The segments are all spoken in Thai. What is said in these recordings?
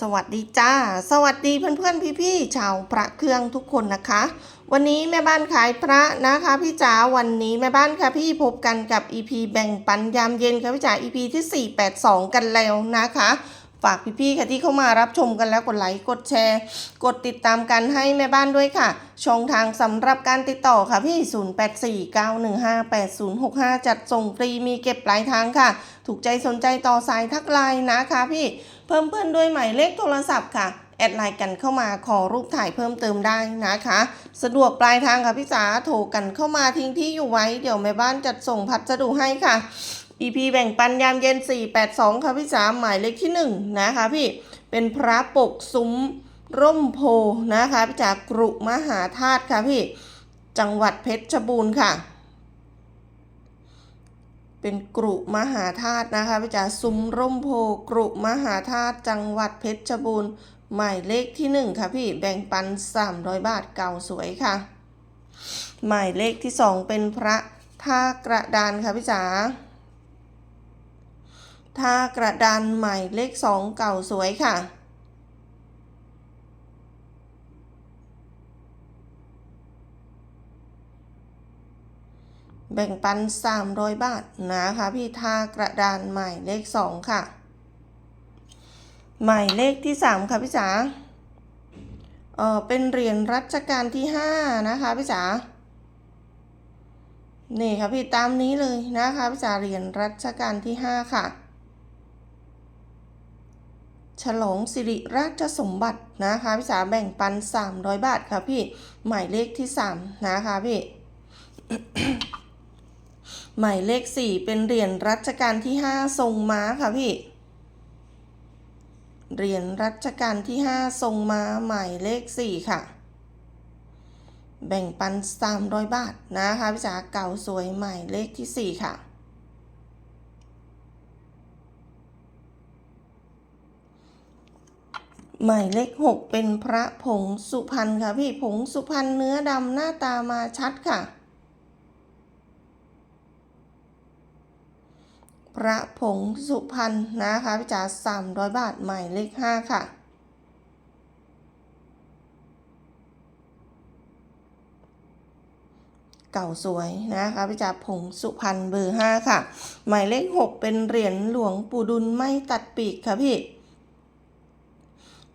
สวัสดีจ้า สวัสดีเพื่อนๆพี่ๆชาวพระเครื่องทุกคนนะคะ วันนี้แม่บ้านขายพระนะคะพี่จ๋าวันนี้แม่บ้านค่ะพี่พบกันกับ EP แบ่งปันยามเย็นค่ะพี่จ๋า EP ที่ 482 กันแล้วนะคะ ฝากพี่ๆค่ะที่เข้ามารับชมกันแล้วกดไลค์กดแชร์ กดติดตามกันให้แม่บ้านด้วยค่ะ ช่องทางสำหรับการติดต่อค่ะพี่ 0849158065 จัดส่งฟรีมีเก็บปลายทางค่ะ ถูกใจสนใจต่อสายทักไลน์นะคะพี่เพิ่มเพื่อนด้วยหมายเลขโทรศัพท์ค่ะแอดไลน์กันเข้ามาขอรูปถ่ายเพิ่มเติมได้นะคะ สะดวกปลายทางค่ะพี่จ๋าโทรกันเข้ามาทิ้งที่อยู่ไว้ เดี๋ยวแม่บ้านจัดส่งพัสดุให้ค่ะ EP แบ่งปันยามเย็น 482 ค่ะพี่จ๋าหมายเลขที่ 1 นะคะพี่เป็นพระปกซุ้มร่มโพนะคะพี่จากรุมหาธาตุค่ะพี่จังหวัดเพชรบูรณ์ค่ะ เป็นกรุมหาธาตุนะคะพี่จ๋าซุ้มร่มโพกรุมหาธาตุจังหวัดเพชรบูรณ์หมายเลขที่หนึ่งค่ะพี่แบ่งปัน 300 บาทเก่าสวยค่ะ หมายเลขที่สองเป็นพระท่ากระดานค่ะพี่จ๋า ท่ากระดานหมายเลขสองเก่าสวยค่ะ แบ่งปัน 300 บาทนะคะพี่ท่ากระดานหมายเลข 2 ค่ะ หมายเลขที่ 3 ค่ะพี่จ๋าเออเป็นเหรียญรัชกาลที่ 5 นะคะพี่จ๋านี่ค่ะพี่ตามนี้เลยนะคะพี่จ๋าเหรียญรัชกาลที่ 5 ค่ะ ฉลองสิริราชสมบัตินะคะพี่จ๋าแบ่งปัน 300 บาทค่ะพี่หมายเลขที่ 3 นะคะพี่หมายเลขสี่เป็นเหรียญรัชกาลที่ห้าทรงม้าค่ะพี่เหรียญรัชกาลที่ห้าทรงม้าหมายเลขสี่ค่ะ แบ่งปันสามร้อยบาทนะคะพี่จ๋าเก่าสวยหมายเลขที่สี่ค่ะ หมายเลขหกเป็นพระผงสุพรรณค่ะพี่ผงสุพรรณเนื้อดำหน้าตามาชัดค่ะ พระผงสุพรรณนะคะพี่จ๋าสามร้อยบาทหมายเลขห้าค่ะเก่าสวยนะคะพี่จ๋าผงสุพรรณเบอร์ห้าค่ะ หมายเลขหกเป็นเหรียญหลวงปู่ดุลไม่ตัดปีกค่ะพี่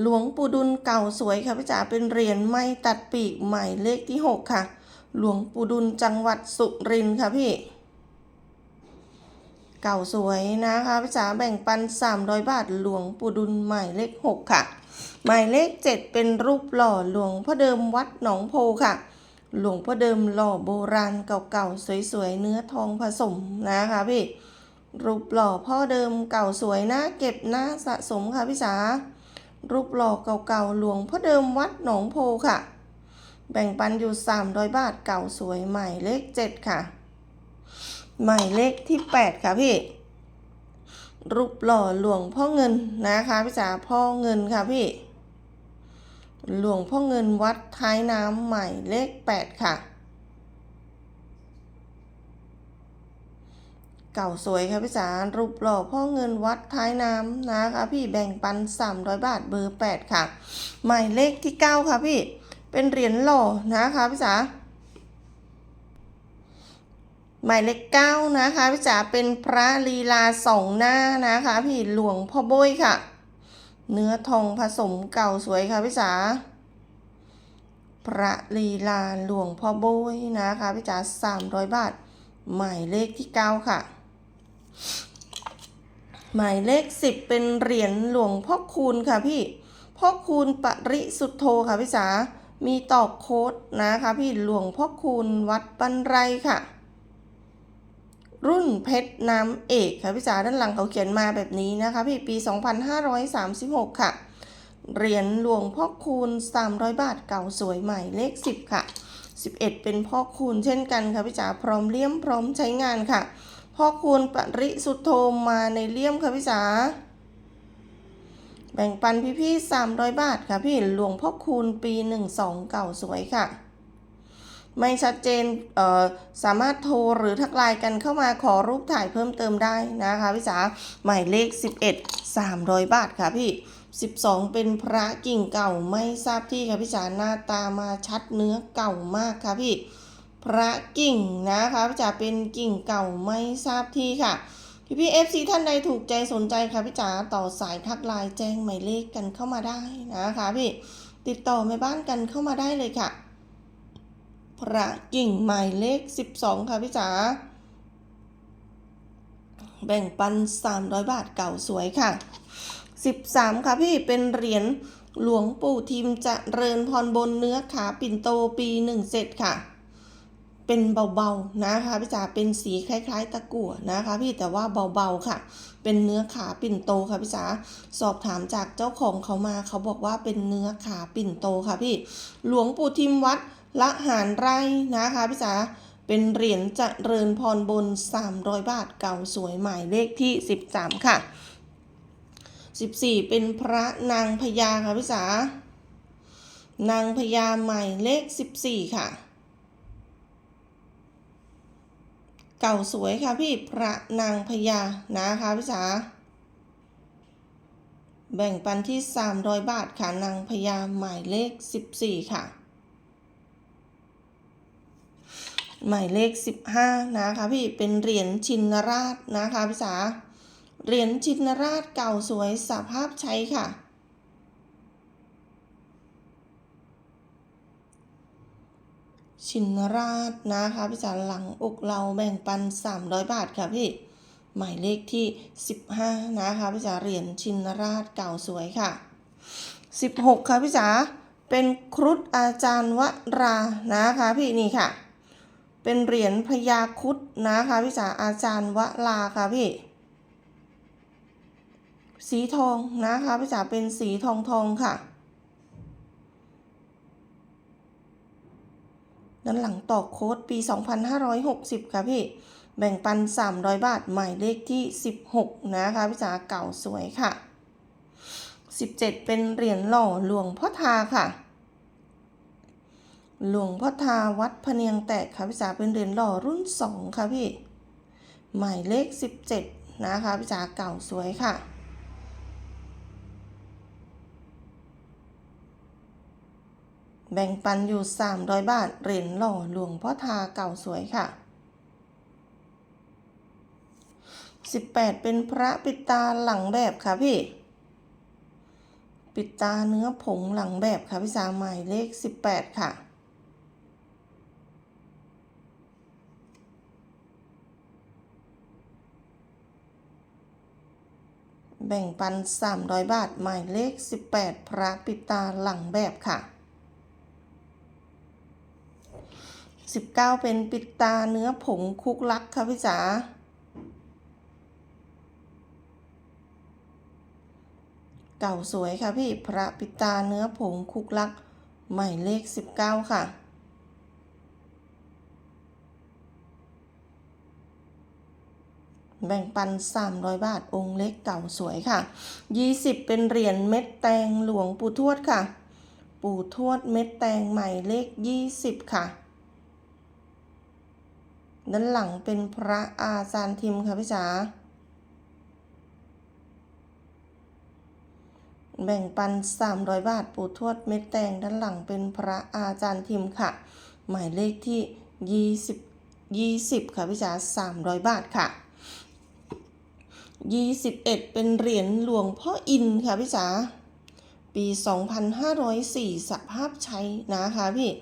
หลวงปู่ดุลเก่าสวยค่ะพี่จ๋าเป็นเหรียญไม่ตัดปีกใหมายเลขที่หกค่ะ หลวงปู่ดุลจังหวัดสุรินทร์ค่ะพี่ เก่าสวยนะคะพี่จ๋าแบ่งปัน 300 บาท หลวงปู่ดุลใหมายเลข 6 ค่ะ หมายเลข 7 เป็นรูปหล่อหลวงพ่อเดิมวัดหนองโพค่ะ หลวงพ่อเดิมหล่อโบราณเก่าๆสวยๆเนื้อทองผสมนะคะพี่รูปหล่อพ่อเดิมเก่าสวยนะเก็บนะสะสมค่ะพี่จ๋า รูปหล่อเก่าๆหลวงพ่อเดิมวัดหนองโพค่ะ แบ่งปันอยู่ 300 บาทเก่าสวยใหมายเลข 7 ค่ะหมายเลขที่ 8 ค่ะพี่ รูปหล่อหลวงพ่อเงินนะคะพี่จ๋าพ่อเงินค่ะพี่ หลวงพ่อเงินวัดท้ายน้ำใหมายเลข 8 ค่ะ เก่าสวยค่ะพี่จ๋ารูปหล่อพ่อเงินวัดท้ายน้ำนะคะพี่แบ่งปัน 300 บาทเบอร์ 8 ค่ะ หมายเลขที่ 9 ค่ะพี่ เป็นเหรียญหล่อนะคะพี่จ๋าหมายเลขเก้านะคะพี่จ๋าเป็นพระลีลาสองหน้านะคะพี่หลวงพ่อโบยค่ะ เนื้อทองผสมเก่าสวยค่ะพี่จ๋าพระลีลาหลวงพ่อโบยนะคะพี่จ๋าสามร้อยบาท หมายเลขที่เก้าค่ะ หมายเลขสิบเป็นเหรียญหลวงพ่อคูณค่ะพี่พ่อคูณปริสุทธโธค่ะพี่จ๋ามีตอกโค้ดนะคะพี่หลวงพ่อคูณวัดปันไรค่ะ รุ่นเพชรน้ำเอกค่ะพี่จ๋าด้านหลังเขาเขียนมาแบบนี้นะคะพี่ปี 2536 ค่ะ เหรียญหลวงพ่อคูณ 300 บาทเก่าสวยใหม่เลข 10 ค่ะ 11 เป็นพ่อคูณเช่นกันค่ะพี่จ๋าพร้อมเลี่ยมพร้อมใช้งานค่ะ พ่อคูณปริสุทธโธมาในเลี่ยมค่ะพี่จ๋าแบ่งปันพี่ๆ300บาทค่ะพี่หลวงพ่อคูณปี12เก่าสวยค่ะ ไม่ชัดเจนเอ่อสามารถโทรหรือทักไลน์กันเข้ามาขอรูปถ่ายเพิ่มเติมได้นะคะพี่จ๋าหมายเลข 11 300 บาทค่ะพี่ 12 เป็นพระกิ่งเก่าไม่ทราบที่ค่ะพี่จ๋าหน้าตามาชัดเนื้อเก่ามากค่ะพี่ พระกิ่งนะคะพี่จ๋าเป็นกิ่งเก่าไม่ทราบที่ค่ะ พี่พี่เอฟซีท่านใดถูกใจสนใจค่ะพี่จ๋าต่อสายทักไลน์แจ้งหมายเลขกันเข้ามาได้นะคะพี่ติดต่อแม่บ้านกันเข้ามาได้เลยค่ะ พระกิ่งหมายเลข 12 ค่ะพี่จ๋าแบ่งปัน 300 บาทเก่าสวยค่ะ 13 ค่ะพี่เป็นเหรียญหลวงปู่ทิมเจะเริญพรบนเนื้อขาปิ่นโตปี1เสร็จค่ะ เป็นเบาๆนะคะพี่จ๋าเป็นสีคล้ายๆ ตะกั่วนะคะ พี่แต่ว่าเบาๆค่ะ เป็นเนื้อขาปิ่นโตค่ะพี่จ๋าสอบถามจากเจ้าของเขามาเขาบอกว่าเป็นเนื้อขาปิ่นโตค่ะพี่หลวงปู่ทิมวัดละหารไร่นะคะพี่จ๋าเป็นเหรียญจเริญพรบน 300 บาทเก่าสวยหมายเลขที่ 13 ค่ะ 14 เป็นพระนางพญาค่ะพี่จ๋านางพญาใหมายเลข 14 ค่ะ เก่าสวยค่ะพี่พระนางพญานะคะพี่จ๋าแบ่งปันที่ 300 บาทค่ะนางพญาหมายเลข 14 ค่ะ หมายเลข 15 นะคะพี่เป็นเหรียญชินราชนะคะพี่จ๋าเหรียญชินราชเก่าสวยสภาพใช้ค่ะ ชินราชนะคะพี่จ๋าหลังอกเราแบ่งปัน 300 บาทค่ะพี่ หมายเลขที่ 15 นะคะพี่จ๋าเหรียญชินราชเก่าสวยค่ะ 16 ค่ะพี่จ๋าเป็นครุฑอาจารย์วรานะคะพี่นี่ค่ะ เป็นเหรียญพญาครุดนะคะพี่จ๋าอาจารย์วราค่ะพี่ สีทองนะคะพี่จ๋าเป็นสีทองทองค่ะ ด้านหลังต่อโค้ดปี 2560 ค่ะพี่ แบ่งปัน 300 บาท หมายเลขที่ 16 นะคะพี่จ๋าเก่าสวยค่ะ 17 เป็นเหรียญหล่อหลวงพ่อทาค่ะ หลวงพ่อทาวัดพะเนียงแตกค่ะพี่จ๋าเป็นเหรียญหล่อรุ่น 2 ค่ะพี่ หมายเลข 17 นะคะพี่จ๋าเก่าสวยค่ะ แบ่งปันอยู่ 300 บาทเหรียญหล่อหลวงพ่อทาเก่าสวยค่ะ 18 เป็นพระปิดตาหลังแบบค่ะพี่ ปิดตาเนื้อผงหลังแบบค่ะพี่สาหมายเลข 18 ค่ะแบ่งปัน 300 บาท หมายเลข 18 พระปิดตาหลังแบบค่ะ 19เป็นปิดตาเนื้อผงคุกลักค่ะพี่จ๋าเก่าสวยค่ะพี่พระปิดตาเนื้อผงคุกลักหมายเลข19ค่ะแบ่งปัน 300 บาทองค์เล็กเก่าสวยค่ะ 20 เป็นเหรียญเม็ดแตงหลวงปู่ทวดค่ะ ปู่ทวดเม็ดแตงใหมายเลข 20 ค่ะ ด้านหลังเป็นพระอาจารย์ทิมค่ะพี่จ๋าแบ่งปัน 300 บาท ปู่ทวดเม็ดแตงด้านหลังเป็นพระอาจารย์ทิมค่ะ หมายเลขที่ 20 20 ค่ะพี่จ๋า300 บาทค่ะ 21 เป็นเหรียญหลวงพ่ออินค่ะพี่จ๋า ปี 2504สภาพใช้นะคะพี่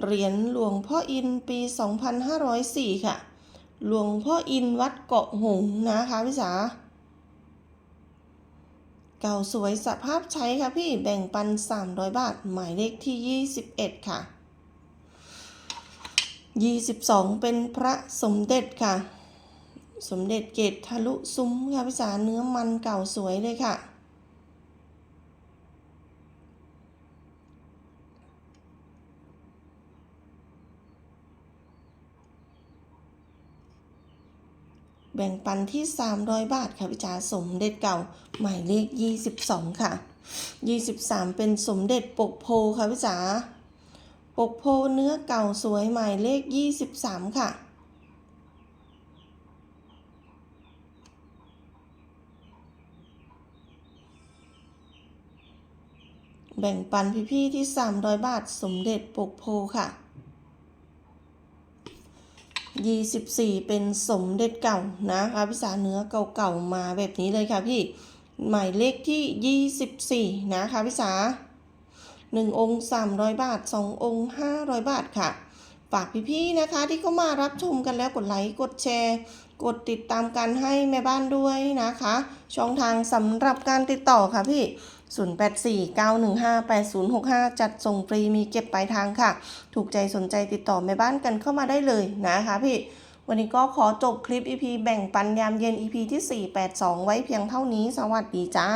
เหรียญหลวงพ่ออินปี 2504 ค่ะ หลวงพ่ออินวัดเกาะหงนะคะพี่จ๋าเก่าสวยสภาพใช้ค่ะพี่แบ่งปัน 300 บาท หมายเลขที่ 21 ค่ะ 22 เป็นพระสมเด็จค่ะ สมเด็จเกตทะลุซุ้มค่ะพี่จ๋าเนื้อมันเก่าสวยเลยค่ะ แบ่งปันที่ 300 บาทค่ะพี่จ๋าสมเด็จเก่าหมายเลข 22 ค่ะ 23 เป็นสมเด็จปกโพค่ะพี่จ๋าปกโพเนื้อเก่าสวยหมายเลข 23 ค่ะแบ่งปันพี่ๆที่ 300 บาท สมเด็จปกโพค่ะ ยี่สิบสี่เป็นสมเด็จเก่านะคะพิสาเนื้อเก่าๆมาแบบนี้เลยค่ะพี่หมายเลขที่ยี่สิบสี่นะคะพิสาหนึ่งองค์สามร้อยบาทสององค์ห้าร้อยบาทค่ะ ฝากพี่ๆนะคะ ที่เข้ามารับชมกันแล้วกดไลค์กดแชร์ กดติดตามกันให้แม่บ้านด้วยนะคะ ช่องทางสำหรับการติดต่อค่ะพี่ 0849158065 จัดส่งฟรีมีเก็บปลายทางค่ะ ถูกใจสนใจติดต่อแม่บ้านกันเข้ามาได้เลยนะคะพี่วันนี้ก็ขอจบคลิป EP แบ่งปันยามเย็น EP ที่ 482 ไว้เพียงเท่านี้ สวัสดีจ้า